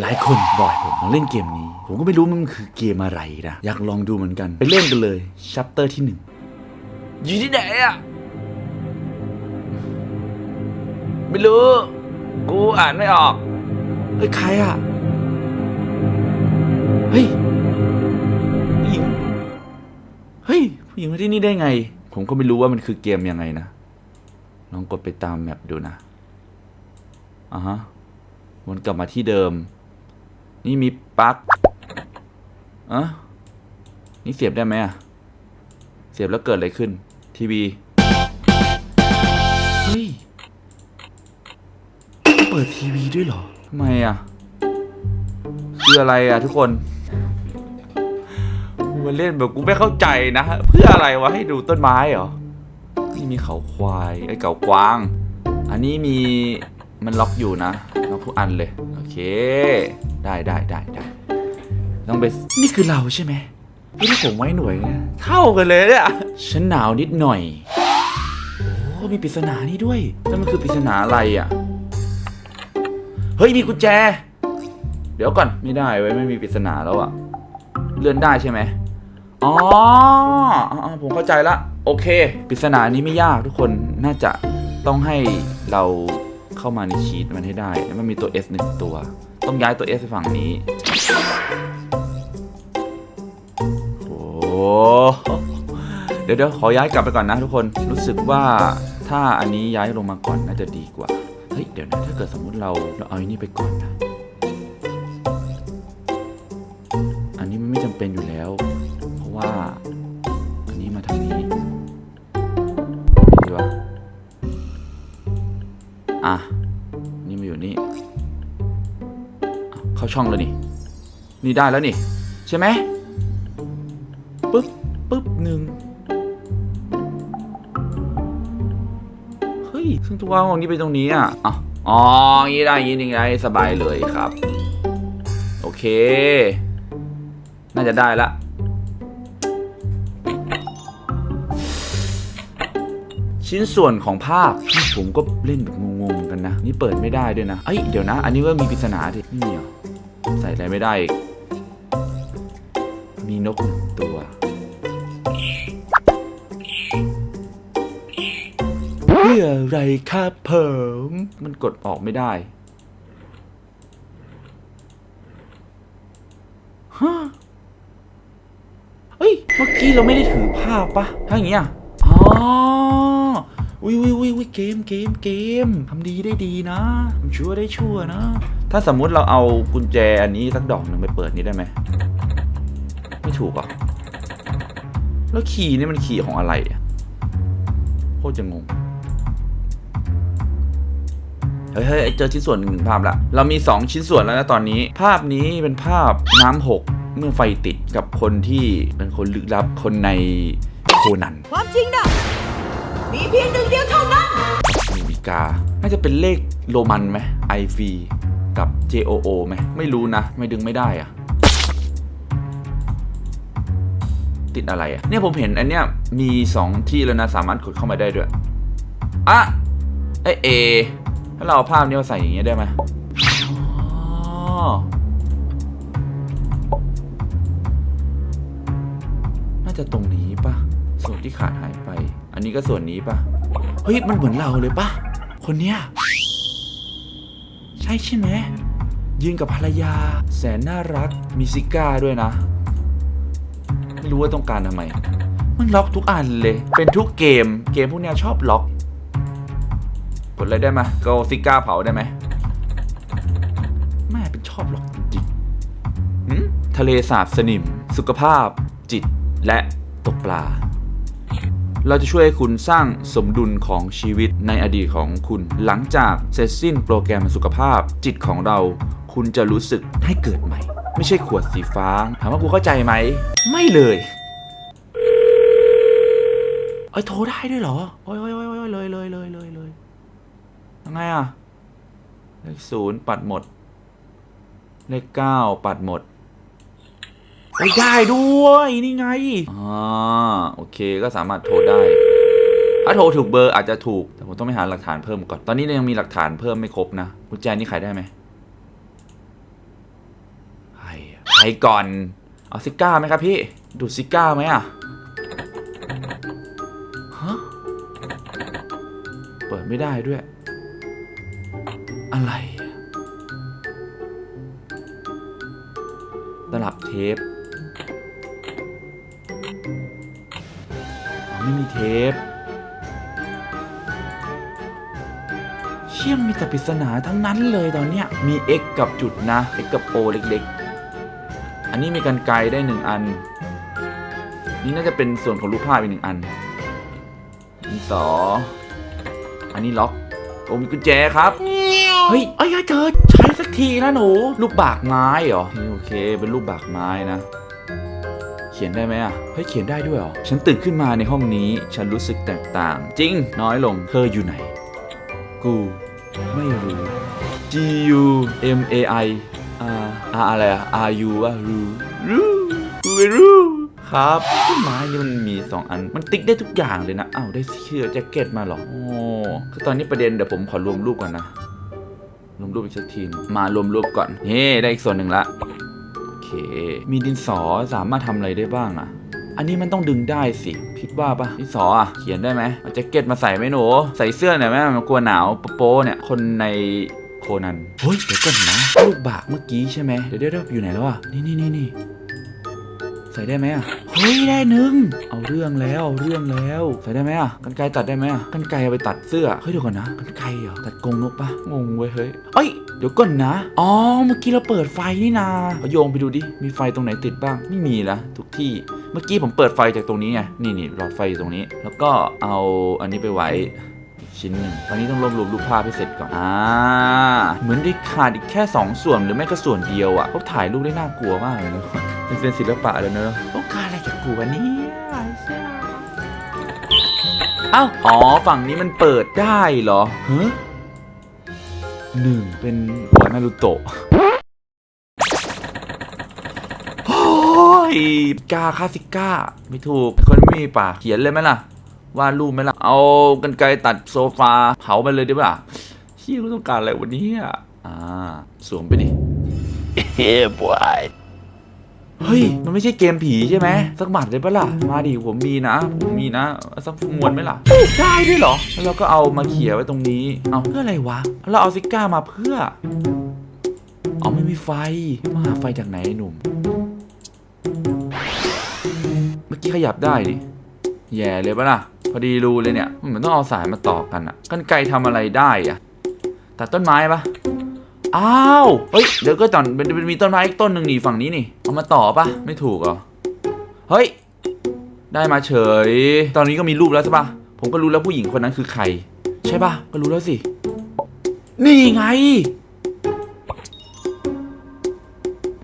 หลายคนบอกให้ผมลองเล่นเกมนี้ ผมก็ไม่รู้มันคือเกมอะไรนะ อยากลองดูเหมือนกัน ไปเล่นกันเลยชัปเตอร์ที่หนึ่งอยู่ที่ไหนอะไม่รู้ กูอ่านไม่ออก เฮ้ย ใครอะเฮ้ยผู้หญิงเฮ้ยผู้หญิงมาที่นี่ได้ไง ผมก็ไม่รู้ว่ามันคือเกมยังไงนะลองกดไปตามแมปดูนะอ่าฮะวนกลับมาที่เดิม นี่มีปลั๊กอะนี่เสียบได้ไหมอะเสียบแล้วเกิดอะไรขึ้น ทีวี เฮ้ย เปิดทีวีด้วยเหรอ ทำไมอะคืออะไรอะทุกคนกูมาเล่นแบบกูไม่เข้าใจนะ เพื่ออะไรวะ ให้ดูต้นไม้เหรอ นี่มีเขาควาย ไอ้เก่ากวาง อันนี้มี มันล็อกอยู่นะล็อกทุกอันเลย โอเค ได้ได้ได้ได้ต้องไปนี่คือเราใช่ไหมไม่ได้ผมไว้หน่วยเนี่ยเท่ากันเลยเนี่ยฉันหนาวนิดหน่อยโอ้มีปริศนานี่ด้วยแล้วมันคือปริศนาอะไรอะเฮ้ยมีกุญแจ เดี๋ยวก่อนไม่ได้ไว้ไม่มีปริศนาแล้วอะเลื่อนได้ใช่ไหมอ๋ออ๋อผมเข้าใจละ โอเคปริศนานี้ไม่ยากทุกคนน่าจะต้องให้เรา เข้ามาในชีตมันให้ได้ แล้วมันมีตัว S หนึ่งตัว ต้องย้ายตัว S ไปฝั่งนี้ โอ้เดี๋ยวเดี๋ยวขอย้ายกลับไปก่อนนะทุกคน รู้สึกว่าถ้าอันนี้ย้ายลงมาก่อนน่าจะดีกว่า เฮ้ย เดี๋ยวนะ ถ้าเกิดสมมุติเราเราเอาอันนี้ไปก่อนนะ อันนี้มันไม่จำเป็นอยู่แล้ว อะ นี่มาอยู่นี่ เข้าช่องแล้วนี่ นี่ได้แล้วนี่ ใช่ไหมปึ๊บปึ๊บหนึ่งเฮ้ย ซึ่งตัวของนี้ไปตรงนี้อะอะอ๋ออย่างนี้ได้อย่างนี้นี่ได้สบายเลยครับ โอเค น่าจะได้ละชิ้นส่วนของภาพ ผมก็เล่นแบบงงๆกันนะ นี่เปิดไม่ได้ด้วยนะ เอ้ยเดี๋ยวนะ อันนี้ก็มีปริศนาดินี่เหรอใส่อะไรไม่ได้อีกมีนกหนึ่งตัว เพื่ออะไรครับเผิมมันกดออกไม่ได้ฮะเฮ้ย เมื่อกี้เราไม่ได้ถือภาพปะถ้าอย่างเงี้ยอ๋อ อุ้ยอุ้ยอุ้ยอุ้ยเกมเกมเกมทำดีได้ดีนะทำชั่วได้ชั่วนะ ถ้าสมมุติเราเอากุญแจอันนี้สักดอกหนึ่งไปเปิดนี้ได้ไหมไม่ถูกอะแล้วคีย์นี่มันคีย์ของอะไรอะโคตรจะงงเฮ้ยเฮ้ยเจอชิ้นส่วนหนึ่งหนึ่งภาพละ เรามี 2 ชิ้นส่วนแล้วนะตอนนี้ ภาพนี้เป็นภาพน้ำหกเมื่อไฟติดกับคนที่เป็นคนลึกลับคนในโคนัน ความจริงนะ มีเพียงหนึ่งเดียวเท่านั้นมีบิกา น่าจะเป็นเลขโรมันไหม IV กับ JOO ไหม ไม่รู้นะ ไม่ดึงไม่ได้อะติดอะไรอะเนี่ยผมเห็นอันเนี้ยมี 2 ที่แล้วนะ สามารถกดเข้ามาได้ด้วย อะไอเอถ้าเราเอาภาพนี้มาใส่อย่างเงี้ยได้ไหมอ๋อน่าจะตรงนี้ปะส่วนที่ขาดหายไป อันนี้ก็ส่วนนี้ปะเฮ้ย มันเหมือนเราเลยปะคนเนี้ย ใช่ใช่ไหมยืนกับภรรยา แสนน่ารัก มีซิก้าด้วยนะ ไม่รู้ว่าต้องการทำไมมันล็อกทุกอันเลย เป็นทุกเกม เกมพวกเนี้ยชอบล็อกกดอะไรได้ไหมก็ซิก้าเผาได้ไหมแม่เป็นชอบล็อกจริงๆทะเลสาบสนิม สุขภาพ จิตและตกปลา เราจะช่วยให้คุณสร้างสมดุลของชีวิตในอดีตของคุณ หลังจากเสร็จสิ้นโปรแกรมสุขภาพ จิตของเรา คุณจะรู้สึกให้เกิดใหม่ ไม่ใช่ขวดสีฟ้า ถามว่ากูเข้าใจไหม ไม่เลยเอ้ยโทรได้ด้วยเหรอ โอ้ยโอ้ยโอ้ยโอ้ยเลยเลยเลยเลยเลยยังไงอะเลขศูนย์ปัดหมด เลขเก้าปัดหมด ไม่ได้ด้วยนี่ไงอ่าโอเคก็สามารถโทรได้ ถ้าโทรถูกเบอร์อาจจะถูก แต่ผมต้องไปหาหลักฐานเพิ่มก่อน ตอนนี้ยังมีหลักฐานเพิ่มไม่ครบนะกุญแจนี่ขายได้ไหมก่อน เอาซิก้าไหมครับพี่ ดูซิก้าไหมอะฮะเปิดไม่ได้ด้วย อะไร ตลับเทป ไม่มีเทป เชี่ยมมีแต่ปริศนาทั้งนั้นเลยตอนเนี้ย มี X กับจุดนะ X กับ O เล็กๆ อันนี้มีกันไกลได้หนึ่งอัน นี่น่าจะเป็นส่วนของรูปภาพอีกหนึ่งอันดินสอ อันนี้ล็อกโอ้มีกุญแจครับ เฮ้ยเอ้ยเจอใช้สักทีนะหนู รูปบากไม้เหรอ โอเค เป็นรูปบากไม้นะ ขียนได้ไหมอะเฮ้ยเขียนได้ด้วยหรอ ฉันตื่นขึ้นมาในห้องนี้ ฉันรู้สึกแตกต่าง จริง น้อยลง เธออยู่ไหน กู ไม่รู้ G U M A I R R อะไรอะ R U ว่ารู้รู้กูไม่รู้ครับต้นไม้นี่มันมี 2 อัน มันติ๊กได้ทุกอย่างเลยนะอ้าวได้เสื้อแจ็คเก็ตมาหรอโอ้คือตอนนี้ประเด็นเดี๋ยวผมขอรวมรูปก่อนนะรวมรูปอีกสักทีมารวมรูปก่อนเฮ้ได้อีกส่วนหนึ่งละ มีดินสอสามารถทำอะไรได้บ้างอะอันนี้มันต้องดึงได้สิคิดว่าปะดินสออะเขียนได้ไหมเอาแจ็คเก็ตมาใส่ไหมหนูใส่เสื้อหน่อยไหมมันกลัวหนาวโป๊เนี่ยคนในโคนันเฮ้ยเดี๋ยวก่อนนะลูกบากเมื่อกี้ใช่ไหมเดี๋ยวเดี๋ยวเดี๋ยวอยู่ไหนแล้วอะนี่นี่นี่นี่ ใส่ได้ไหมอะเฮ้ยได้หนึ่งเอาเรื่องแล้วเอาเรื่องแล้ว ใส่ได้ไหมอะกันไกรตัดได้ไหมอะกันไกรเอาไปตัดเสื้อเฮ้ยเดี๋ยวก่อนนะกันไกรเหรอตัดกรงนกปะงงเว้ยเฮ้ยเอ้ยเดี๋ยวก่อนนะอ๋อเมื่อกี้เราเปิดไฟนี่นาเอาโยงไปดูดิมีไฟตรงไหนติดบ้างไม่มีละทุกที่เมื่อกี้ผมเปิดไฟจากตรงนี้ไงนี่นี่หลอดไฟอยู่ตรงนี้ แล้วก็เอาอันนี้ไปไว้อีกชิ้นหนึ่งตอนนี้ต้องรวบรวมรูปภาพให้เสร็จก่อน อ่า เหมือนได้ขาดอีกแค่ 2 ส่วนหรือไม่ก็ส่วนเดียวอะเขาถ่ายรูปได้น่ากลัวมากเลยนะ เป็นเส้นศิลปะเลยเนอะต้องการอะไรจากกูวะเนี่ยเอ้าอ๋อ ฝั่งนี้มันเปิดได้เหรอฮะหนึ่งเป็นหัวนารูโตะโอ้ยกาคาสิก้า ไม่ถูกไอ้คนไม่มีปากเขียนเลยไหมล่ะ วาดรูปไหมล่ะ เอากันไกรตัดโซฟา เผาไปเลยดีป่ะเชี่ยกูต้องการอะไรวันนี้อะ อ่า สวมไปดิเฮ้ยบอย เฮ้ย มันไม่ใช่เกมผีใช่ไหมสักหมัดเลยปะล่ะ มาดิผมมีนะ ผมมีนะสักมวนไหมล่ะ ได้ด้วยเหรอ แล้วเราก็เอามาเขี่ยไว้ตรงนี้ เอาเพื่ออะไรวะ เราเอาซิก้ามาเพื่อเอาไม่มีไฟ มาหาไฟจากไหนหนุ่ม เมื่อกี้ขยับได้นี่แย่เลยปะล่ะ พอดีรูเลยเนี่ย มันเหมือนต้องเอาสายมาต่อกันอะกันไกลทำอะไรได้อะตัดต้นไม้ปะ อ้าวเฮ้ยเดี๋ยวก็ตอนมันมันมีต้นไม้อีกต้นหนึ่งนี่ฝั่งนี้นี่เอามาต่อปะไม่ถูกเหรอเฮ้ยได้มาเฉย ตอนนี้ก็มีรูปแล้วใช่ปะผมก็รู้แล้วผู้หญิงคนนั้นคือใคร ใช่ปะก็รู้แล้วสิ นี่ไง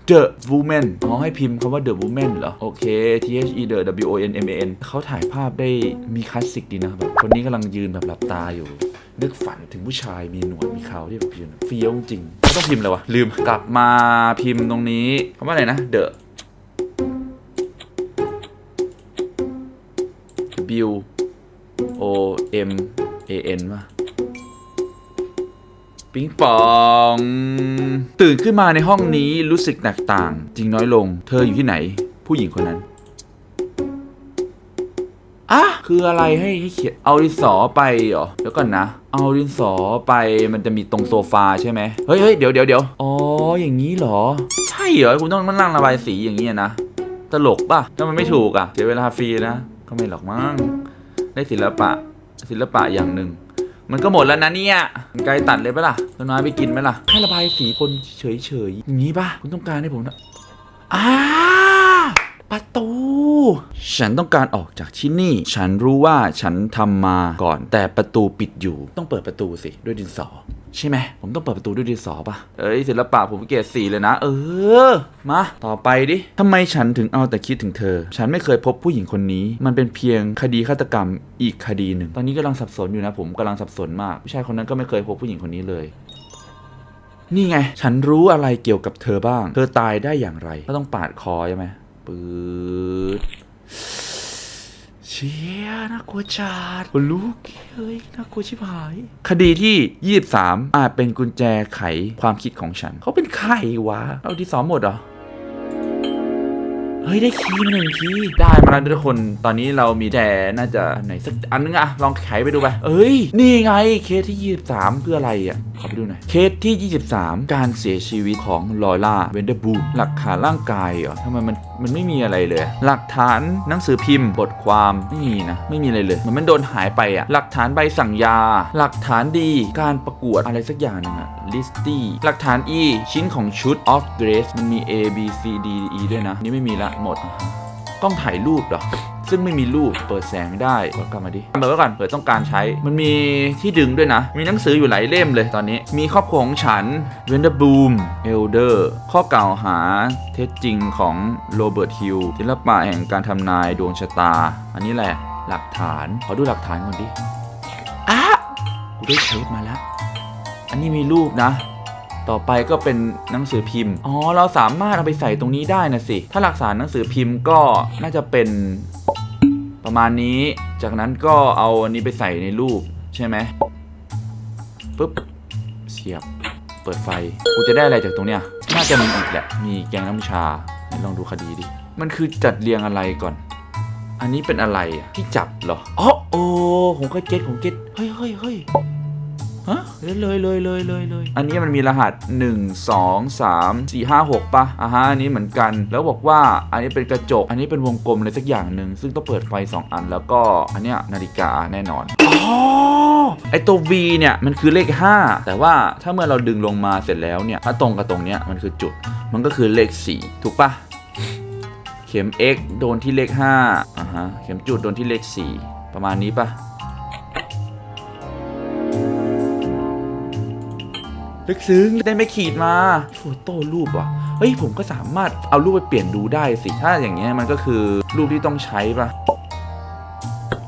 The Woman อ๋อให้พิมพ์คำว่า The Woman เหรอ โอเค T H E The W O N M A N เขาถ่ายภาพได้มีคลาสสิกดีนะแบบคนนี้กำลังยืนแบบหลับตาอยู่ นึกฝันถึงผู้ชายมีหนวดมีเขาที่แบบยืนเฟี้ยวจริงไม่ต้องพิมพ์เลยวะลืมกลับมาพิมพ์ตรงนี้คำว่าอะไรนะ The W O M A N ป่ะปิงปอง ตื่นขึ้นมาในห้องนี้รู้สึกแตกต่าง จริงน้อยลง เธออยู่ที่ไหน ผู้หญิงคนนั้น อะคืออะไรให้ให้เขียนเอาดินสอไปเหรอเดี๋ยวก่อนนะ เอาดินสอไปมันจะมีตรงโซฟาใช่ไหมเฮ้ยเฮ้ยเดี๋ยวเดี๋ยวเดี๋ยวอ๋ออย่างนี้เหรอ ใช่เหรอคุณต้องมานั่งระบายสีอย่างนี้นะตลกป่ะถ้ามันไม่ถูกอะเสียเวลาฟรีนะก็ไม่หรอกมั้งได้ศิลปะศิลปะอย่างหนึ่งมันก็หมดแล้วนะเนี่ยไกลตัดเลยปะล่ะต้นไม้ไปกินไหมล่ะให้ระบายสีคนเฉยๆอย่างนี้ปะคุณต้องการให้ผมนะอ่า ประตู ฉันต้องการออกจากที่นี่ ฉันรู้ว่าฉันทำมาก่อน แต่ประตูปิดอยู่ ต้องเปิดประตูสิด้วยดินสอ ใช่ไหม ผมต้องเปิดประตูด้วยดินสอปะเอ้ยศิลปะผมเกรดสีเลยนะ เออ มา ต่อไปดิทำไมฉันถึงเอาแต่คิดถึงเธอ ฉันไม่เคยพบผู้หญิงคนนี้ มันเป็นเพียงคดีฆาตกรรมอีกคดีหนึ่ง ตอนนี้กำลังสับสนอยู่นะ ผมกำลังสับสนมากผู้ชายคนนั้นก็ไม่เคยพบผู้หญิงคนนี้เลย นี่ไง ฉันรู้อะไรเกี่ยวกับเธอบ้าง เธอตายได้อย่างไร ก็ต้องปาดคอใช่ไหม ปืดเชียน่ากลัวจัดคนลุกเฮ้ยน่ากลัวชิบหาย คดีที่ 23 อาจเป็นกุญแจไขความคิดของฉัน เขาเป็นใครวะ เอาที่สอมหมดเหรอเฮ้ยได้คีย์มาหนึ่งคีย์ได้มาแล้วทุกคนตอนนี้เรามีแต่น่าจะไหนสักอันนึงอะลองไขไปดูไปเอ้ย นี่ไงเคสที่ 23 เพื่ออะไรอะ ขอไปดูหน่อย เคสที่ 23 การเสียชีวิตของลอยล่าเวนเดอร์บูหลักฐานร่างกายเหรอทำไมมันมันไม่มีอะไรเลย หลักฐานหนังสือพิมพ์บทความไม่มีนะ ไม่มีอะไรเลย มันมันโดนหายไปอะหลักฐานใบสั่งยา หลักฐานดีการประกวดอะไรสักอย่างนึงอะลิสตี้หลักฐาน E ชิ้นของชุด of grace มันมี A B C D E ด้วยนะ นี่ไม่มีละหมด กล้องถ่ายรูปเหรอ ซึ่งไม่มีรูปเปิดแสงได้กดกลับมาดิเปิดไว้ก่อนเปิดต้องการใช้ มันมีที่ดึงด้วยนะ มีหนังสืออยู่หลายเล่มเลยตอนนี้ มีครอบครัวของฉันเวนเดอร์บูมเอลเดอร์ข้อกล่าวหาเท็จจริงของโรเบิร์ตฮิลศิลปะแห่งการทำนายดวงชะตา อันนี้แหละหลักฐานขอดูหลักฐานก่อนดิอะกูได้เทปมาแล้ว อันนี้มีรูปนะต่อไปก็เป็นหนังสือพิมพ์ อ๋อ เราสามารถเอาไปใส่ตรงนี้ได้นะสิ ถ้าหลักฐานหนังสือพิมพ์ก็น่าจะเป็น ประมาณนี้จากนั้นก็เอาอันนี้ไปใส่ในรูปใช่ไหมปุ๊บเสียบ เปิดไฟ กูจะได้อะไรจากตรงเนี้ย น่าจะมีอีกแหละ มีแกงน้ำชาลองดูคดีดิ มันคือจัดเรียงอะไรก่อน อันนี้เป็นอะไรอะที่จับเหรอ อ๋อโอ้ผมก็เก็ตผมเก็ตเฮ้ยเฮ้ยเฮ้ย ฮะเลยเลยเลยเลยเลยเลยอันนี้มันมีรหัส 1 2 3 4 5 6ปะอ่าฮะอันนี้เหมือนกัน แล้วบอกว่าอันนี้เป็นกระจก อันนี้เป็นวงกลมอะไรสักอย่างหนึ่งซึ่งต้องเปิดไฟ 2 อัน แล้วก็อันเนี้ยนาฬิกาแน่นอนอ๋อไอตัว V เนี่ยมันคือเลข 5 แต่ว่าถ้าเมื่อเราดึงลงมาเสร็จแล้วเนี่ยถ้าตรงกับตรงเนี้ยมันคือจุด มันก็คือเลข 4 ถูกปะเข็ม x โดนที่เลข5อ่าฮะเข็มจุดโดนที่เลข 4 ประมาณนี้ปะ ลึกซึ้งได้ไม่ขีดมาโฟโต้รูปว่ะเฮ้ยผมก็สามารถเอารูปไปเปลี่ยนดูได้สิถ้าอย่างเงี้ยมันก็คือรูปที่ต้องใช้ปะ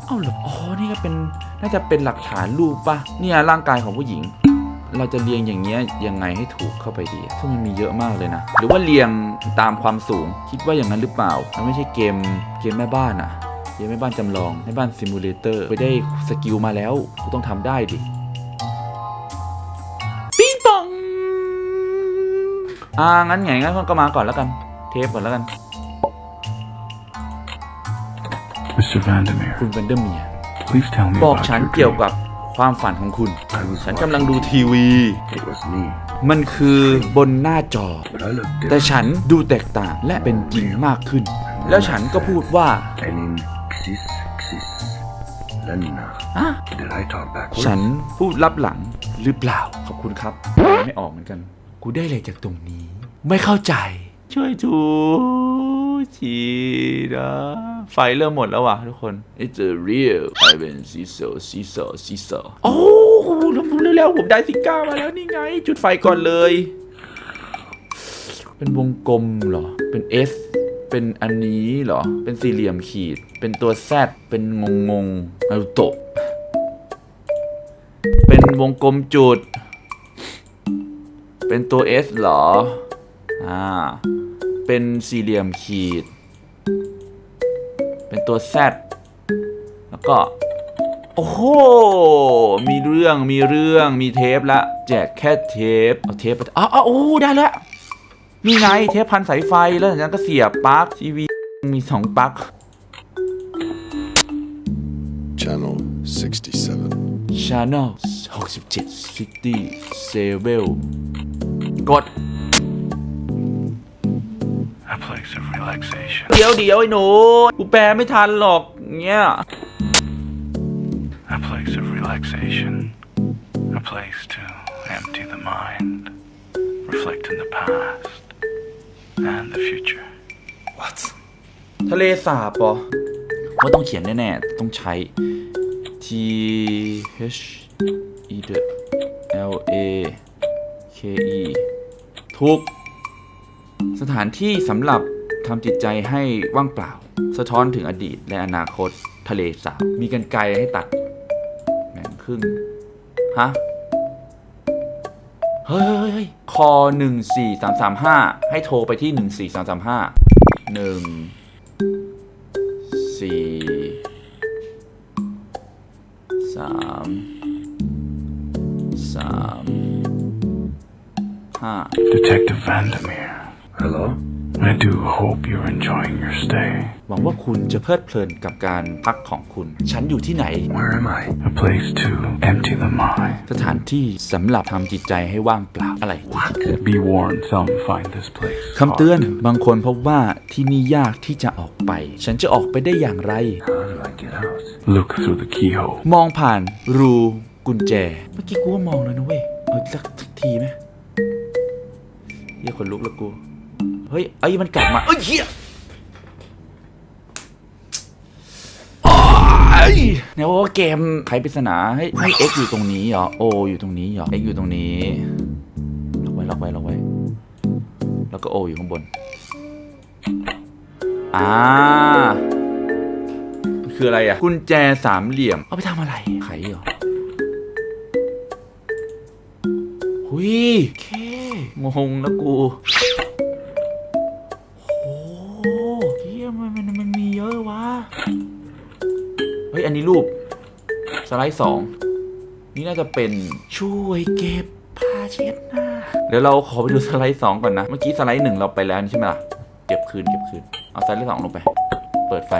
เอ้าเหรออ๋อนี่ก็เป็นน่าจะเป็นหลักฐานรูปปะเนี่ยร่างกายของผู้หญิง เราจะเรียงอย่างเงี้ยยังไงให้ถูกเข้าไปดี ซึ่งมันมีเยอะมากเลยนะ หรือว่าเรียงตามความสูงคิดว่าอย่างนั้นหรือเปล่ามันไม่ใช่เกมเกมแม่บ้านอะเกมแม่บ้านจำลองแม่บ้านซิมูเลเตอร์ไปได้สกิลมาแล้วกูต้องทำได้ดิ อ่างั้นไงงั้นก็มาก่อนแล้วกัน เทปก่อนแล้วกัน Mr. Vandermeer, คุณเวนเดอร์เมีย please tell me บอก about ฉัน your เกี่ยว dream. กับความฝันของคุณ I was ฉันกำลัง watching ดูทีวี It was me, มันคือบนหน้าจอ but I looked แต่ different. ฉันดูแตกต่างและเป็นจริงมากขึ้น แล้วฉันก็พูดว่า Enin xis xis. Lenna. อะ Did I talk backwards? ฉันพูดลับหลังหรือเปล่า ขอบคุณครับ ไม่ออกเหมือนกัน กูได้อะไรจากตรงนี้ ไม่เข้าใจ ช่วยทูทีนะไฟเริ่มหมดแล้วว่ะทุกคน It's a real I been Cecil Cecil Cecil โอ้โหรู้แล้วผมได้ซิก้ามาแล้วนี่ไง จุดไฟก่อนเลย เป็นวงกลมเหรอ เป็น S เป็นอันนี้เหรอ เป็นสี่เหลี่ยมขีด เป็นตัว Z เป็นงงงๆนารูโตะ เป็นวงกลมจุด เป็นตัว S เหรอ อ่า เป็นสี่เหลี่ยมขีด เป็นตัว Z แล้วก็ โอ้โห มีเรื่อง มีเรื่อง มีเทปละ แจกแค่เทป เอาเทปไปอ๋ออ๋อโอ้ได้แล้วนี่ไงเทปพันสายไฟ แล้วจากนั้นก็เสียบปลั๊กทีวี มีสองปลั๊ก Channel 67. Channel 67 City s e v e l กด A place of relaxation. เดี๋ยวเดี๋ยวไอ้หนู กูแปลไม่ทันหรอกเงี้ย A place of relaxation. A place to empty the mind, reflect in the past and the future. What? ทะเลสาบปะว่าต้องเขียนแน่ๆ ต้องใช้ T H E D L A K E ทุก สถานที่สำหรับทำจิตใจให้ว่างเปล่า สะท้อนถึงอดีตและอนาคตทะเลสาบมีกันไกลให้ตัดแบ่งครึ่งฮะเฮ้ยเฮ้ยเฮ้ยคอหนึ่งสี่สามสามห้าให้โทรไปที่หนึ่งสี่สามสามห้าหนึ่งสี่สามสาม ห้า Detective Vandermeer. Hello? I do hope you're enjoying your stay. หวังว่าคุณจะเพลิดเพลินกับการพักของคุณ ฉันอยู่ที่ไหน Where am I? A place to empty the mind. สถานที่สำหรับทำจิตใจให้ว่างเปล่าอะไร Be warned, some find this place. คำเตือนบางคนพบว่าที่นี่ยากที่จะออกไป ฉันจะออกไปได้อย่างไร How do I get out? Look through the keyhole. มองผ่านรูกุญแจ เมื่อกี้กูว่ามองแล้วนะเว้ย เอาอีกสักสักทีไหม เฮียคนลุกแล้วกู เฮ้ยไอ้ยมันกลับมาเอ้ยเฮียโอ้ยเนี่ยว่าเกมไขปริศนาให้ให้ X อยู่ตรงนี้เหรอ O อยู่ตรงนี้เหรอ X อยู่ตรงนี้ ล็อกไว้ ล็อกไว้ ล็อกไว้ แล้วก็ O อยู่ข้างบน อ่า คืออะไรอะ กุญแจสามเหลี่ยม เอาไปทำอะไร ไขเหรอ หุยเค งงแล้วกูโอ้เฮียมันมันมันมีเยอะวะ เฮ้ย อันนี้รูป สไลด์สอง นี่น่าจะเป็นช่วยเก็บผ้าเช็ดหน้า เดี๋ยวเราขอไปดูสไลด์สองก่อนนะ เมื่อกี้สไลด์หนึ่งเราไปแล้วนี่ใช่ไหมล่ะ เก็บคืนเก็บคืน เอาสไลด์สองลงไป เปิดไฟ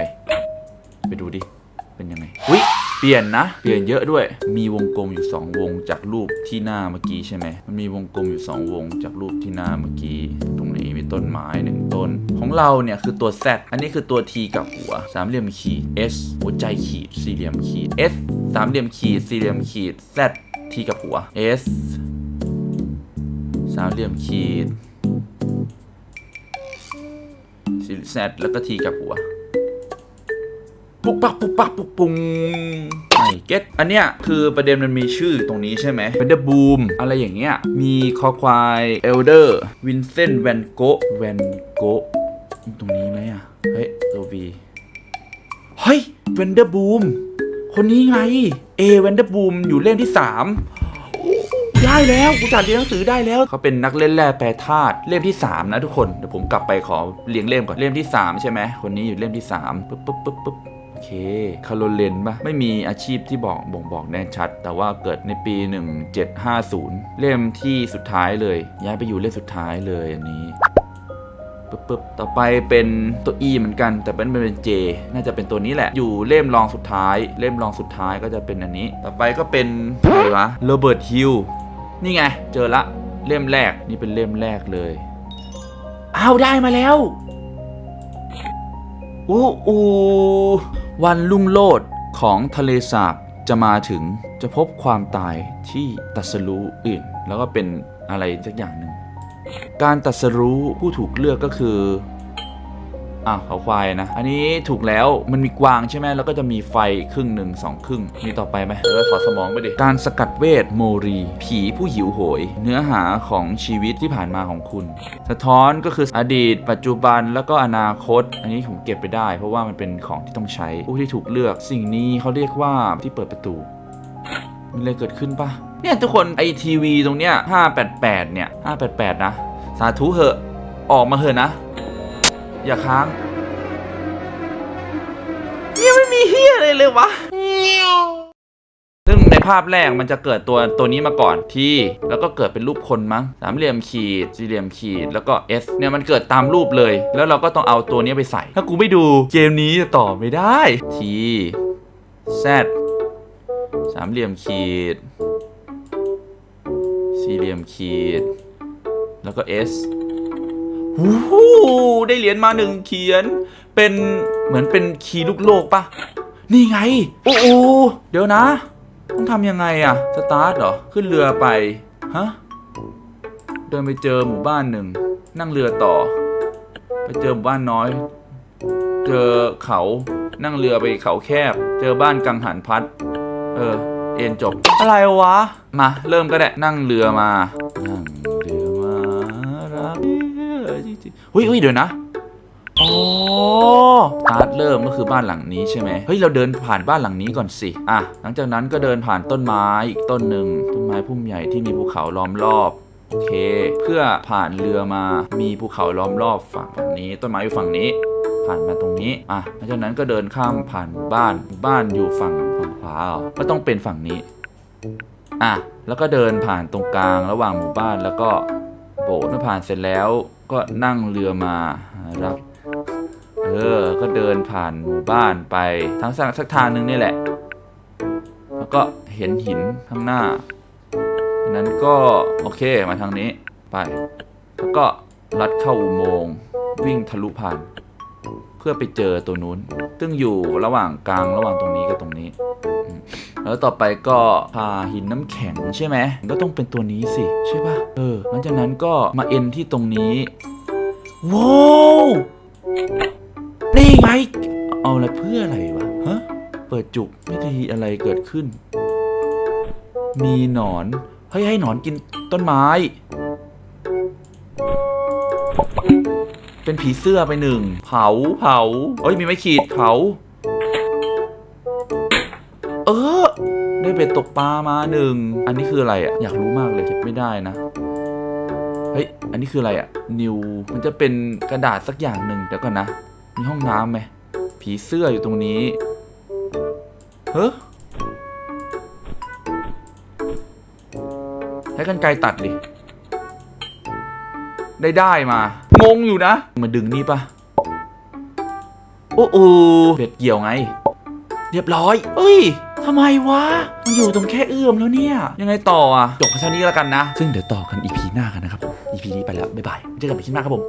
ไปดูดิ เป็นยังไง อุ้ย เปลี่ยนนะ เปลี่ยนเยอะด้วย มีวงกลมอยู่ 2 วงจากรูปที่หน้าเมื่อกี้ใช่ไหมมันมีวงกลมอยู่ 2 วงจากรูปที่หน้าเมื่อกี้ ตรงนี้มีต้นไม้หนึ่งต้น ของเราเนี่ยคือตัว Z อันนี้คือตัว T กับหัว สามเหลี่ยมขีด S หัวใจขีด สี่เหลี่ยมขีด S สามเหลี่ยมขีด สี่เหลี่ยมขีด Z T กับหัว S สามเหลี่ยมขีด Z แล้วก็ T กับหัว ปุกปักปุกปักปุกปุงไม่เก็ตอันเนี้ยคือประเด็นมันมีชื่อตรงนี้ใช่ไหมเป็นเดอร์บูมอะไรอย่างเงี้ยมีคอควายเอลเดอร์วินเซนต์แวนโกแวนโกตรงนี้ไหมอะ เฮ้ยโรวีเฮ้ยเวนเดอร์บูมคนนี้ไงเอเวนเดอร์บูมอยู่เล่มที่ 3 ได้แล้วกูจัดเรียนหนังสือได้แล้ว เขาเป็นนักเล่นแร่แปรธาตุเล่มที่ 3 นะทุกคน เดี๋ยวผมกลับไปขอเรียงเล่มก่อนเล่มที่ 3 ใช่ไหมคนนี้อยู่เล่มที่ 3 ปึ๊บปึ๊บปึ๊บปึ๊บ เคคาโรเลนปะไม่มีอาชีพที่บอกบ่งบอกแน่ชัด แต่ว่าเกิดในปี 1750 เล่มที่สุดท้ายเลย ย้ายไปอยู่เล่มสุดท้ายเลยอันนี้ปึ๊บปึ๊บต่อไปเป็นตัว E เหมือนกัน แต่เป็นเป็น J น่าจะเป็นตัวนี้แหละ อยู่เล่มรองสุดท้าย เล่มรองสุดท้ายก็จะเป็นอันนี้ ต่อไปก็เป็นอะไรวะโรเบิร์ตฮิลนี่ไง เจอละเล่มแรกนี่เป็นเล่มแรกเลยอ้าวได้มาแล้วอู้อู วันลุ่งโลดของทะเลสาบจะมาถึงจะพบความตายที่ตัสรู้อื่น แล้วก็เป็นอะไรสักอย่างหนึ่ง การตัดสรู้ผู้ถูกเลือกก็คือ อะเขาควายนะ อันนี้ถูกแล้วมันมีกวางใช่ไหมแล้วก็จะมีไฟครึ่งหนึ่งสองครึ่ง มีต่อไปไหมเออถอสมองไปดิ การสกัดเวทโมรี ผีผู้หิวโหย เนื้อหาของชีวิตที่ผ่านมาของคุณ สะท้อนก็คืออดีต ปัจจุบันแล้วก็อนาคต อันนี้ผมเก็บไปได้ เพราะว่ามันเป็นของที่ต้องใช้ผู้ที่ถูกเลือก สิ่งนี้เขาเรียกว่าที่เปิดประตูมีอะไรเกิดขึ้นปะเนี่ยทุกคนไอทีวีตรงเนี้ย588เนี่ย588นะสาธุเหอะออกมาเหอะนะ อย่าค้างเนี่ยไม่มีเฮียอะไรเลยวะ ซึ่งในภาพแรกมันจะเกิดตัวตัวนี้มาก่อนที่แล้วก็เกิดเป็นรูปคนมั้งสามเหลี่ยมขีดสี่เหลี่ยมขีดแล้วก็ S เนี่ยมันเกิดตามรูปเลย แล้วเราก็ต้องเอาตัวนี้ไปใส่ ถ้ากูไม่ดูเกมนี้จะต่อไม่ได้ T Z สามเหลี่ยมขีด สี่เหลี่ยมขีด แล้วก็ S วู้ฮู้ได้เหรียญมาหนึ่งเขียน เป็นเหมือนเป็นคีย์ลูกโลกปะนี่ไง โอ้โหเดี๋ยวนะ ต้องทำยังไงอะสตาร์ทเหรอ ขึ้นเรือไป ฮะ เดินไปเจอหมู่บ้านหนึ่ง นั่งเรือต่อ ไปเจอหมู่บ้านน้อย เจอเขานั่งเรือไปเขาแคบ เจอบ้านกังหันพัด เออ เอ็นจบ อะไรวะ มา เริ่มก็ได้ นั่งเรือมานั่ง เฮ้ยเฮ้ยเดี๋ยวนะอ๋อสตาร์ทเริ่มก็คือบ้านหลังนี้ใช่ไหมเฮ้ย เราเดินผ่านบ้านหลังนี้ก่อนสิ อะ หลังจากนั้นก็เดินผ่านต้นไม้อีกต้นหนึ่งต้นไม้พุ่มใหญ่ที่มีภูเขาล้อมรอบโอเค เพื่อผ่านเรือมามีภูเขาล้อมรอบฝั่งฝั่งนี้ ต้นไม้อยู่ฝั่งนี้ ผ่านมาตรงนี้ อะหลังจากนั้นก็เดินข้ามผ่านบ้านบ้านอยู่ฝั่งฝั่งขวาก็ต้องเป็นฝั่งนี้ อะ แล้วก็เดินผ่านตรงกลางระหว่างหมู่บ้านแล้วก็โบสถ์เมื่อผ่านเสร็จแล้ว ก็นั่งเรือมานะครับ เออ ก็เดินผ่านหมู่บ้านไปทางสักสักทางหนึ่งนี่แหละ แล้วก็เห็นหินข้างหน้านนั้นก็โอเคมาทางนี้ไป แล้วก็ลัดเข้าอุโมงค์วิ่งทะลุผ่าน เพื่อไปเจอตัวนู้น ซึ่งอยู่ระหว่างกลางระหว่างตรงนี้กับตรงนี้ แล้วต่อไปก็พาหินน้ำแข็งใช่ไหม ก็ต้องเป็นตัวนี้สิใช่ปะเออ หลังจากนั้นก็มาเอ็นที่ตรงนี้ว้าวนี่ไง เอาอะไรเพื่ออะไรวะ ฮะ เปิดจุกไม่ได้อะไรเกิดขึ้น มีหนอน เฮ้ยให้หนอนกินต้นไม้ เป็นผีเสื้อไปหนึ่ง เผา เผา เอ้ย มีไม้ขีด เผา เออ ได้เป็ดตกปลามาหนึ่ง อันนี้คืออะไรอะอยากรู้มากเลยเก็บไม่ได้นะ เฮ้ย อันนี้คืออะไรอะนิว มันจะเป็นกระดาษสักอย่างหนึ่งเดี๋ยวก่อนนะ มีห้องน้ำไหม ผีเสื้ออยู่ตรงนี้ เฮ้ยให้กันไกตัดดิ ได้ได้มา งงอยู่นะมาดึงนี่ปะโอ้โอเบ็ดเกี่ยวไง เรียบร้อย เอ้ยทำไมวะ มันอยู่ตรงแค่เอื้อมแล้วเนี่ย ยังไงต่ออะ จบแค่เท่านี้แล้วกันนะ ซึ่งเดี๋ยวต่อกันอีพีหน้ากันนะครับอีพีนี้ไปแล้ว บ๊ายบาย เจอกันอีพีหน้าครับผม